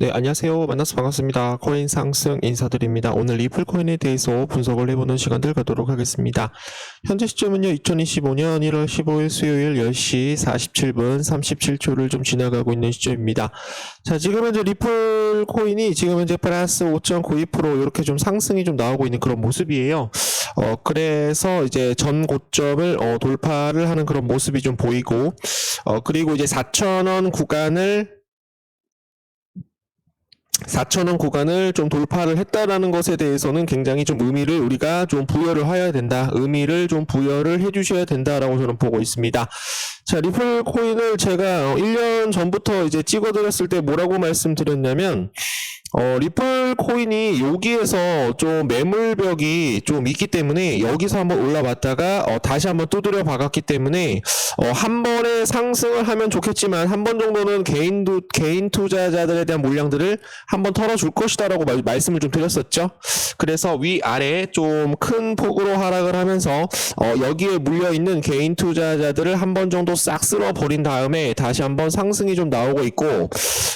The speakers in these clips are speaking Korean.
네, 안녕하세요. 만나서 반갑습니다. 코인 상승 인사드립니다. 오늘 리플 코인에 대해서 분석을 해보는 시간들 갖도록 하겠습니다. 현재 시점은요, 2025년 1월 15일 수요일 10시 47분 37초를 좀 지나가고 있는 시점입니다. 자, 지금 현재 리플 코인이 지금 현재 플러스 5.92% 이렇게 좀 상승이 좀 나오고 있는 그런 모습이에요. 어, 그래서 이제 전 고점을 어, 돌파를 하는 그런 모습이 좀 보이고, 어, 그리고 이제 4,000원 구간을 4,000원 구간을 좀 돌파를 했다라는 것에 대해서는 굉장히 좀 의미를 우리가 좀 부여를 해야 된다. 의미를 좀 부여를 해 주셔야 된다라고 저는 보고 있습니다. 자, 리플 코인을 제가 1년 전부터 이제 찍어 드렸을 때 뭐라고 말씀드렸냐면, 어, 리플 코인이 여기에서 좀 매물벽이 좀 있기 때문에 여기서 한번 올라왔다가 어, 다시 한번 두드려 박았기 때문에 어, 한 번에 상승을 하면 좋겠지만 한 번 정도는 개인 두, 개인 투자자들에 대한 물량들을 한번 털어줄 것이다라고 말, 말씀을 좀 드렸었죠. 그래서 위 아래 좀 큰 폭으로 하락을 하면서 어, 여기에 물려 있는 개인 투자자들을 한 번 정도 싹 쓸어 버린 다음에 다시 한번 상승이 좀 나오고 있고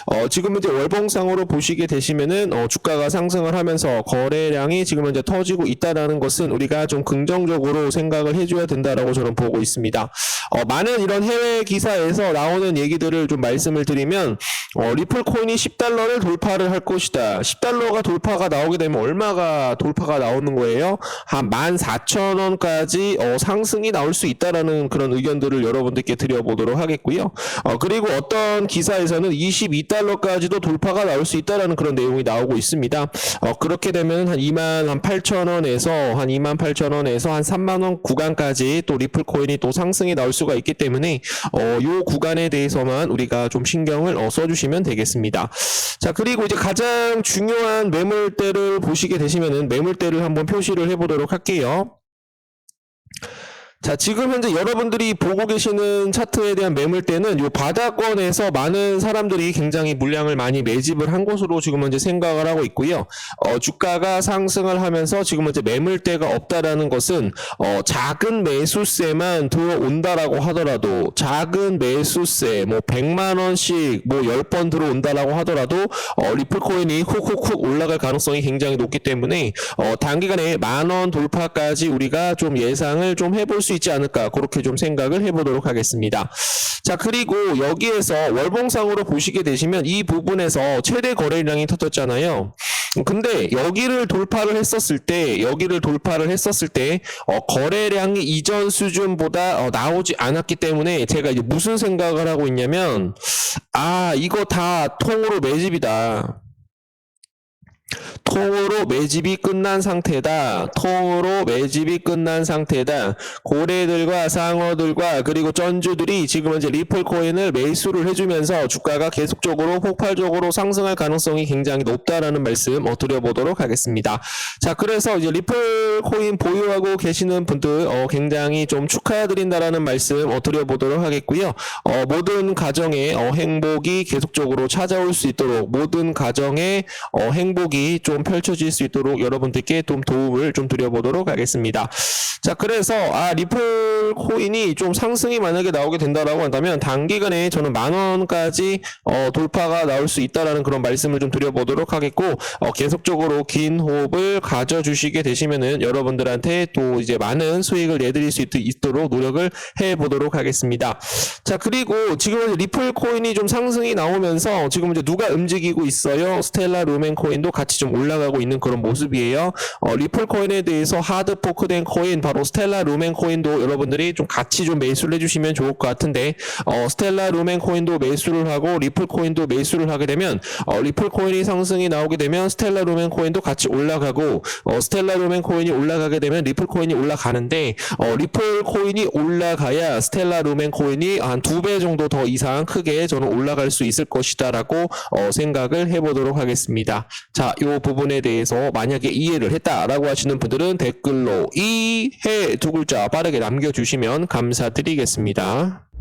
어, 지금 이제 월봉상으로 보시게 되시 면은 어, 주가가 상승을 하면서 거래량이 지금 현재 터지고 있다라는 것은 우리가 좀 긍정적으로 생각을 해줘야 된다라고 저는 보고 있습니다. 어, 많은 이런 해외 기사에서 나오는 얘기들을 좀 말씀을 드리면 어, 리플 코인이 10달러를 돌파를 할 것이다. 10달러가 돌파가 나오게 되면 얼마가 돌파가 나오는 거예요? 한 14,000원까지 어, 상승이 나올 수 있다라는 그런 의견들을 여러분들께 드려보도록 하겠고요. 어, 그리고 어떤 기사에서는 22달러까지도 돌파가 나올 수 있다라는 그런 내용이 나오고 있습니다. 어, 그렇게 되면 한 2만 한 8,000원에서 한 2만 8,000원에서 한 3만 원 구간까지 또 리플 코인이 또 상승이 나올 수가 있기 때문에 어, 요 구간에 대해서만 우리가 좀 신경을 어, 써주시면 되겠습니다. 자 그리고 이제 가장 중요한 매물대를 보시게 되시면은 매물대를 한번 표시를 해보도록 할게요. 자, 지금 현재 여러분들이 보고 계시는 차트에 대한 매물대는 요 바닥권에서 많은 사람들이 굉장히 물량을 많이 매집을 한 것으로 지금 현재 생각을 하고 있고요. 어, 주가가 상승을 하면서 지금 현재 매물대가 없다라는 것은 어, 작은 매수세만 들어온다라고 하더라도 작은 매수세 뭐 100만 원씩 뭐 10번 들어온다라고 하더라도 어, 리플 코인이 훅훅훅 올라갈 가능성이 굉장히 높기 때문에 어, 단기간에 만 원 돌파까지 우리가 좀 예상을 좀 해볼 수 있지 않을까 그렇게 좀 생각을 해보도록 하겠습니다. 자 그리고 여기에서 월봉상으로 보시게 되시면 이 부분에서 최대 거래량이 터졌잖아요. 근데 여기를 돌파를 했었을 때 여기를 돌파를 했었을 때 어, 거래량이 이전 수준보다 어, 나오지 않았기 때문에 제가 이제 무슨 생각을 하고 있냐면 아 이거 다 통으로 매집이다. 통으로 매집이 끝난 상태다. 통으로 매집이 끝난 상태다. 고래들과 상어들과 그리고 전주들이 지금 현재 리플 코인을 매수를 해주면서 주가가 계속적으로 폭발적으로 상승할 가능성이 굉장히 높다라는 말씀 어, 드려보도록 하겠습니다. 자, 그래서 이제 리플 코인 보유하고 계시는 분들 어, 굉장히 좀 축하드린다라는 말씀 어, 드려보도록 하겠고요. 어, 모든 가정에 어, 행복이 계속적으로 찾아올 수 있도록 모든 가정에 어, 행복이 좀 펼쳐질 수 있도록 여러분들께 좀 도움을 좀 드려보도록 하겠습니다. 자, 그래서 아 리플 코인이 좀 상승이 만약에 나오게 된다라고 한다면 단기간에 저는 만 원까지 어, 돌파가 나올 수 있다라는 그런 말씀을 좀 드려보도록 하겠고 어, 계속적으로 긴 호흡을 가져주시게 되시면은 여러분들한테 또 이제 많은 수익을 내드릴 수 있, 있도록 노력을 해보도록 하겠습니다. 자, 그리고 지금 리플 코인이 좀 상승이 나오면서 지금 이제 누가 움직이고 있어요? 스텔라 루멘 코인도 같이 좀 올라가고 있는 그런 모습이에요. 어, 리플 코인에 대해서 하드 포크된 코인 바로 스텔라 루멘 코인도 여러분들이 좀 같이 좀 매수를 해주시면 좋을 것 같은데 어, 스텔라 루멘 코인도 매수를 하고 리플 코인도 매수를 하게 되면 어, 리플 코인이 상승이 나오게 되면 스텔라 루멘 코인도 같이 올라가고 어, 스텔라 루멘 코인이 올라가게 되면 리플 코인이 올라가는데 어, 리플 코인이 올라가야 스텔라 루멘 코인이 한 두 배 정도 더 이상 크게 저는 올라갈 수 있을 것이다라고 어, 생각을 해보도록 하겠습니다. 자, 이 부분에 대해서 만약에 이해를 했다라고 하시는 분들은 댓글로 이해 두 글자 빠르게 남겨주시면 감사드리겠습니다.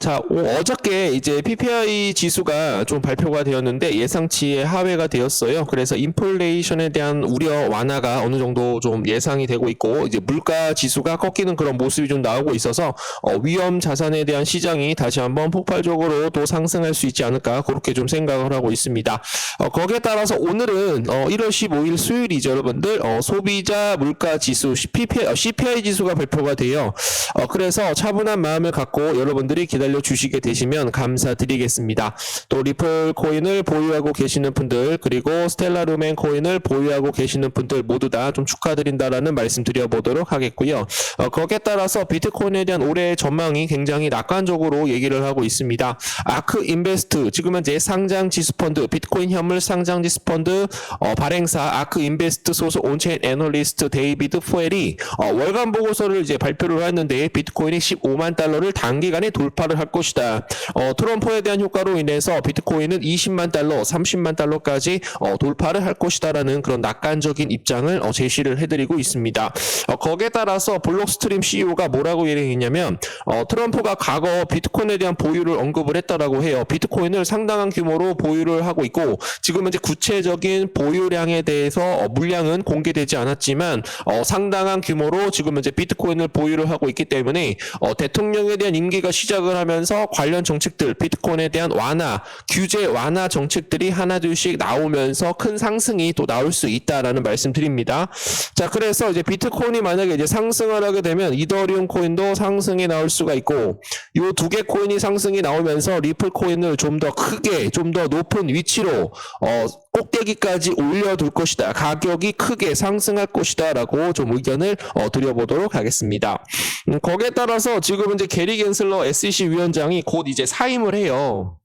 자, 오- 어저께 이제 PPI 지수가 좀 발표가 되었는데 예상치의 하회가 되었어요. 그래서 인플레이션에 대한 우려 완화가 어느 정도 좀 예상이 되고 있고 이제 물가 지수가 꺾이는 그런 모습이 좀 나오고 있어서 어, 위험 자산에 대한 시장이 다시 한번 폭발적으로 또 상승할 수 있지 않을까 그렇게 좀 생각을 하고 있습니다. 어, 거기에 따라서 오늘은 어, 1월 15일 수요일이죠, 여러분들. 어, 소비자 물가 지수 PPI, 어, CPI 지수가 발표가 돼요. 어, 그래서 차분한 마음을 갖고 여러분들이 기다 려 주시게 되시면 감사드리겠습니다. 또 리플 코인을 보유하고 계시는 분들 그리고 스텔라 루멘 코인을 보유하고 계시는 분들 모두 다 좀 축하드린다라는 말씀 드려보도록 하겠고요. 어, 거기에 따라서 비트코인에 대한 올해 전망이 굉장히 낙관적으로 얘기를 하고 있습니다. 아크 인베스트 지금 현재 상장 지수 펀드 비트코인 현물 상장 지수 펀드 어, 발행사 아크 인베스트 소속 온체인 애널리스트 데이비드 포엘이 어, 월간 보고서를 이제 발표를 했는데 비트코인이 15만 달러를 단기간에 돌파를 할 것이다. 어, 트럼프에 대한 효과로 인해서 비트코인은 20만 달러, 30만 달러까지 어, 돌파를 할 것이다라는 그런 낙관적인 입장을 어, 제시를 해드리고 있습니다. 어, 거기에 따라서 블록스트림 CEO가 뭐라고 얘기했냐면 어, 트럼프가 과거 비트코인에 대한 보유를 언급을 했다라고 해요. 비트코인을 상당한 규모로 보유를 하고 있고 지금 현재 구체적인 보유량에 대해서 어, 물량은 공개되지 않았지만 어, 상당한 규모로 지금 현재 비트코인을 보유를 하고 있기 때문에 어, 대통령에 대한 임기가 시작을 하면서 관련 정책들 비트코인에 대한 완화 규제 완화 정책들이 하나둘씩 나오면서 큰 상승이 또 나올 수 있다라는 말씀드립니다. 자 그래서 이제 비트코인이 만약에 이제 상승을 하게 되면 이더리움 코인도 상승이 나올 수가 있고 요 두 개 코인이 상승이 나오면서 리플 코인을 좀 더 크게 좀 더 높은 위치로 어 꼭대기까지 올려둘 것이다. 가격이 크게 상승할 것이다 라고 좀 의견을 어, 드려보도록 하겠습니다. 음, 거기에 따라서 지금 이제 게리 겐슬러 SEC 위원장이 곧 이제 사임을 해요.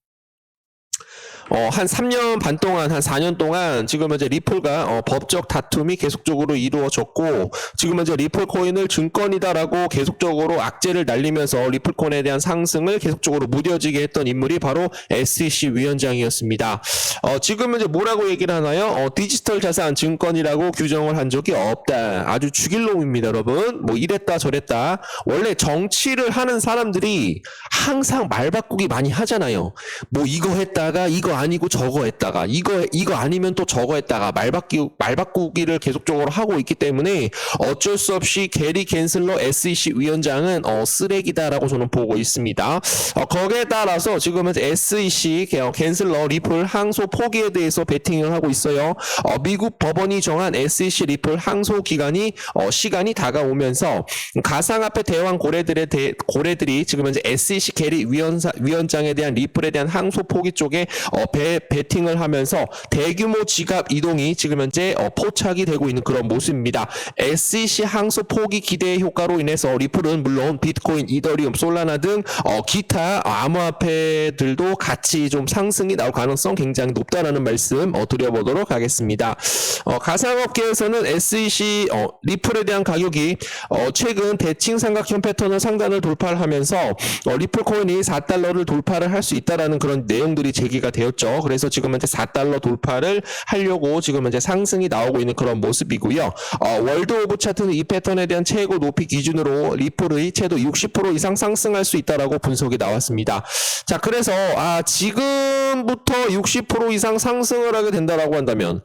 어, 한 3년 반 동안, 한 4년 동안 지금 현재 리플과 어, 법적 다툼이 계속적으로 이루어졌고, 지금 현재 리플 코인을 증권이다라고 계속적으로 악재를 날리면서 리플 코인에 대한 상승을 계속적으로 무뎌지게 했던 인물이 바로 SEC 위원장이었습니다. 어, 지금 현재 뭐라고 얘기를 하나요? 어, 디지털 자산 증권이라고 규정을 한 적이 없다. 아주 죽일 놈입니다, 여러분. 뭐 이랬다 저랬다. 원래 정치를 하는 사람들이 항상 말 바꾸기 많이 하잖아요. 뭐 이거 했다가 이거 아니고 저거 했다가 이거 이거 아니면 또 저거 했다가 말 바뀌 말 바꾸기를 계속적으로 하고 있기 때문에 어쩔 수 없이 게리 겐슬러 SEC 위원장은 어, 쓰레기다라고 저는 보고 있습니다. 어, 거기에 따라서 지금은 SEC 게- 어, 겐슬러 리플 항소 포기에 대해서 베팅을 하고 있어요. 어, 미국 법원이 정한 SEC 리플 항소 기간이 어, 시간이 다가오면서 가상화폐 대왕 고래들의 대, 고래들이 지금 현재 SEC 게리 위원사, 위원장에 대한 리플에 대한 항소 포기 쪽에 어, 배, 베팅을 하면서 대규모 지갑 이동이 지금 현재 어, 포착이 되고 있는 그런 모습입니다. SEC 항소 포기 기대의 효과로 인해서 리플은 물론 비트코인, 이더리움, 솔라나 등 어, 기타 암호화폐들도 같이 좀 상승이 나올 가능성 굉장히 높다라는 말씀 어, 드려보도록 하겠습니다. 어, 가상업계에서는 SEC 어, 리플에 대한 가격이 어, 최근 대칭 삼각형 패턴을 상단을 돌파를 하면서 어, 리플 코인이 4달러를 돌파를 할 수 있다라는 그런 내용들이 제기가 되었 죠. 그래서 지금 현재 4달러 돌파를 하려고 지금 현재 상승이 나오고 있는 그런 모습이고요. 어, 월드 오브 차트는 이 패턴에 대한 최고 높이 기준으로 리플의 최도 60% 이상 상승할 수 있다라고 분석이 나왔습니다. 자, 그래서 아 지금부터 60% 이상 상승을 하게 된다라고 한다면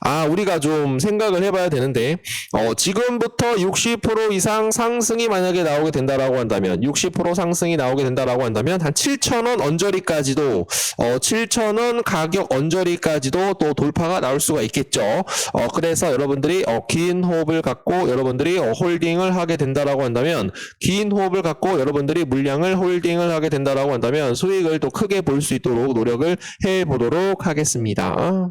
아 우리가 좀 생각을 해봐야 되는데 어, 지금부터 60% 이상 상승이 만약에 나오게 된다라고 한다면 60% 상승이 나오게 된다라고 한다면 한 7,000원 언저리까지도 어, 7,000원 가격 언저리까지도 또 돌파가 나올 수가 있겠죠. 어, 그래서 여러분들이 어, 긴 호흡을 갖고 여러분들이 어, 홀딩을 하게 된다라고 한다면 긴 호흡을 갖고 여러분들이 물량을 홀딩을 하게 된다라고 한다면 수익을 또 크게 볼 수 있도록 노력을 해 보도록 하겠습니다.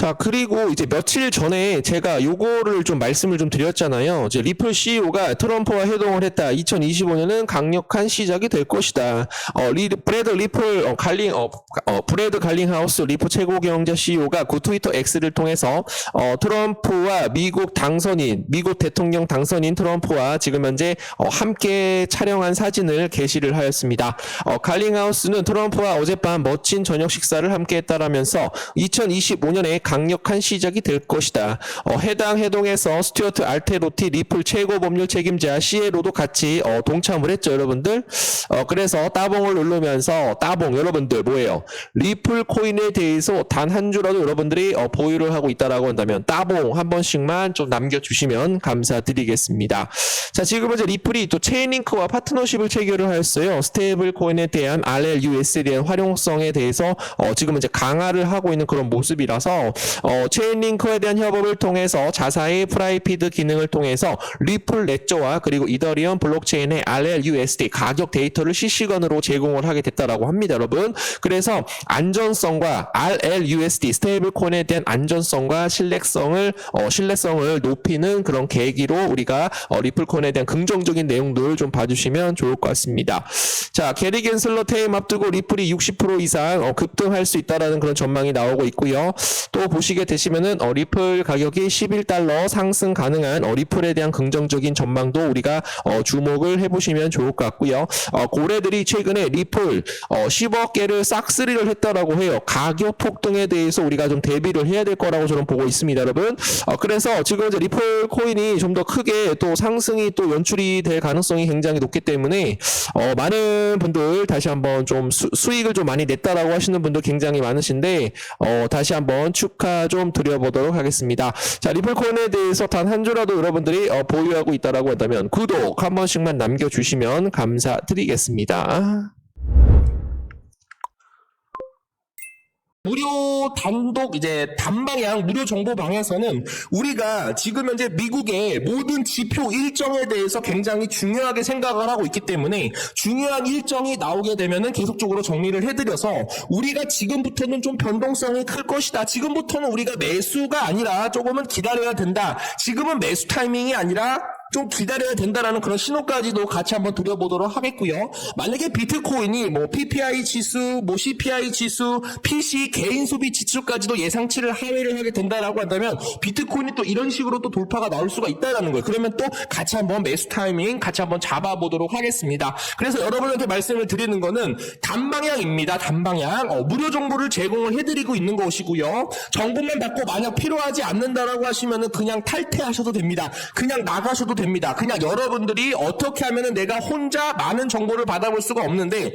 자, 그리고 이제 며칠 전에 제가 요거를 좀 말씀을 좀 드렸잖아요. 이제 리플 CEO가 트럼프와 회동을 했다. 2025년은 강력한 시작이 될 것이다. 어, 리, 브래드 리플, 어, 갈링, 어, 어, 브래드 갈링하우스 리플 최고 경제 CEO가 그 트위터 X를 통해서, 어, 트럼프와 미국 당선인, 미국 대통령 당선인 트럼프와 지금 현재, 어, 함께 촬영한 사진을 게시를 하였습니다. 어, 갈링하우스는 트럼프와 어젯밤 멋진 저녁 식사를 함께 했다라면서 2025년에 강력한 시작이 될 것이다. 어, 해당 해동에서 스튜어트 알테로티 리플 최고 법률 책임자 시에로도 같이 어, 동참을 했죠, 여러분들. 어, 그래서 따봉을 누르면서 따봉 여러분들 뭐예요? 리플 코인에 대해서 단 한 주라도 여러분들이 어, 보유를 하고 있다라고 한다면 따봉 한 번씩만 좀 남겨주시면 감사드리겠습니다. 자, 지금 이제 리플이 또 체인링크와 파트너십을 체결을 하였어요. 스테이블 코인에 대한 RLUS에 대한 활용성에 대해서 어, 지금 이제 강화를 하고 있는 그런 모습이라서 어, 체인링크에 대한 협업을 통해서 자사의 프라이피드 기능을 통해서 리플 레저와 그리고 이더리움 블록체인의 RLUSD 가격 데이터를 실시간으로 제공을 하게 됐다라고 합니다, 여러분. 그래서 안전성과 RLUSD 스테이블 코인에 대한 안전성과 신뢰성을 어, 신뢰성을 높이는 그런 계기로 우리가 어, 리플 코인에 대한 긍정적인 내용들 좀 봐주시면 좋을 것 같습니다. 자, 게리 겐슬러 퇴임 앞두고 리플이 60% 이상 어, 급등할 수 있다라는 그런 전망이 나오고 있고요. 또 보시게 되시면은 어, 리플 가격이 11달러 상승 가능한 어, 리플에 대한 긍정적인 전망도 우리가 어, 주목을 해보시면 좋을 것 같고요. 어, 고래들이 최근에 리플 어, 10억 개를 싹쓸이를 했다라고 해요. 가격 폭등에 대해서 우리가 좀 대비를 해야 될 거라고 저는 보고 있습니다, 여러분. 어, 그래서 지금 이제 리플 코인이 좀 더 크게 또 상승이 또 연출이 될 가능성이 굉장히 높기 때문에 어, 많은 분들 다시 한번 좀 수, 수익을 좀 많이 냈다라고 하시는 분들 굉장히 많으신데 어, 다시 한번 축하 좀 드려보도록 하겠습니다. 자, 리플 코인에 대해서 단 한 주라도 여러분들이 어, 보유하고 있다라고 한다면 구독 한 번씩만 남겨주시면 감사드리겠습니다. 무료 단독 이제 단방향 무료 정보 방에서는 우리가 지금 현재 미국의 모든 지표 일정에 대해서 굉장히 중요하게 생각을 하고 있기 때문에 중요한 일정이 나오게 되면은 계속적으로 정리를 해드려서 우리가 지금부터는 좀 변동성이 클 것이다. 지금부터는 우리가 매수가 아니라 조금은 기다려야 된다. 지금은 매수 타이밍이 아니라 좀 기다려야 된다라는 그런 신호까지도 같이 한번 드려보도록 하겠고요. 만약에 비트코인이 뭐 PPI 지수, 뭐 CPI 지수, PC 개인 소비 지수까지도 예상치를 하회를 하게 된다라고 한다면 비트코인이 또 이런 식으로 또 돌파가 나올 수가 있다라는 거예요. 그러면 또 같이 한번 매수 타이밍 같이 한번 잡아보도록 하겠습니다. 그래서 여러분한테 말씀을 드리는 거는 단방향입니다. 단방향. 어, 무료 정보를 제공을 해드리고 있는 것이고요. 정보만 받고 만약 필요하지 않는다라고 하시면은 그냥 탈퇴하셔도 됩니다. 그냥 나가셔도 됩니다. 그냥 여러분들이 어떻게 하면은 내가 혼자 많은 정보를 받아볼 수가 없는데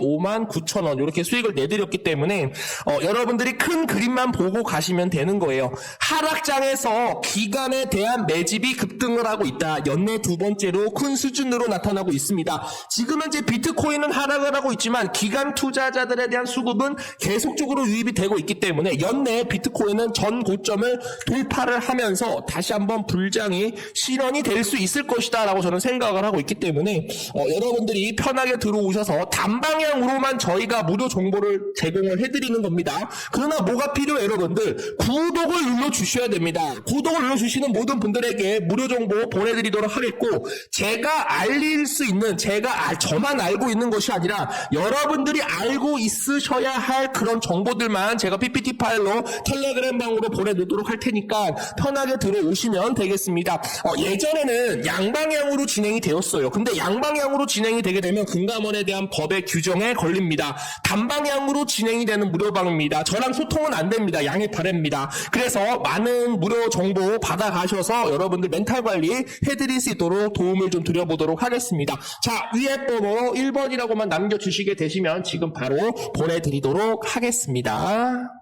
만 9천 원 이렇게 수익을 내드렸기 때문에 어, 여러분들이 큰 그림만 보고 가시면 되는 거예요. 하락장에서 기간에 대한 매집이 급등을 하고 있다. 연내 두 번째로 큰 수준으로 나타나고 있습니다. 지금 현재 비트코인은 하락을 하고 있지만 기간 투자자들에 대한 수급은 계속적으로 유입이 되고 있기 때문에 연내 비트코인은 전 고점을 돌파를 하면서 다시 한번 불장이 실현이 될 수 있을 것이다라고 저는 생각을 하고 있기 때문에 어, 여러분들이 편하게 들어오셔서 단방향 방향으로만 저희가 무료 정보를 제공을 해드리는 겁니다. 그러나 뭐가 필요해요, 여러분들? 구독을 눌러주셔야 됩니다. 구독을 눌러주시는 모든 분들에게 무료 정보 보내드리도록 하겠고, 제가 알릴 수 있는, 제가 알- 저만 알고 있는 것이 아니라, 여러분들이 알고 있으셔야 할 그런 정보들만 제가 PPT 파일로 텔레그램 방으로 보내드리도록 할 테니까, 편하게 들어오시면 되겠습니다. 어, 예전에는 양방향으로 진행이 되었어요. 근데 양방향으로 진행이 되게 되면 금감원에 대한 법의 규정 에 걸립니다. 단방향으로 진행이 되는 무료방입니다. 저랑 소통은 안 됩니다. 양해 바랍니다. 그래서 많은 무료 정보 받아가셔서 여러분들 멘탈 관리 해드릴 수 있도록 도움을 좀 드려보도록 하겠습니다. 자, 위에 번호 1번이라고만 남겨주시게 되시면 지금 바로 보내드리도록 하겠습니다.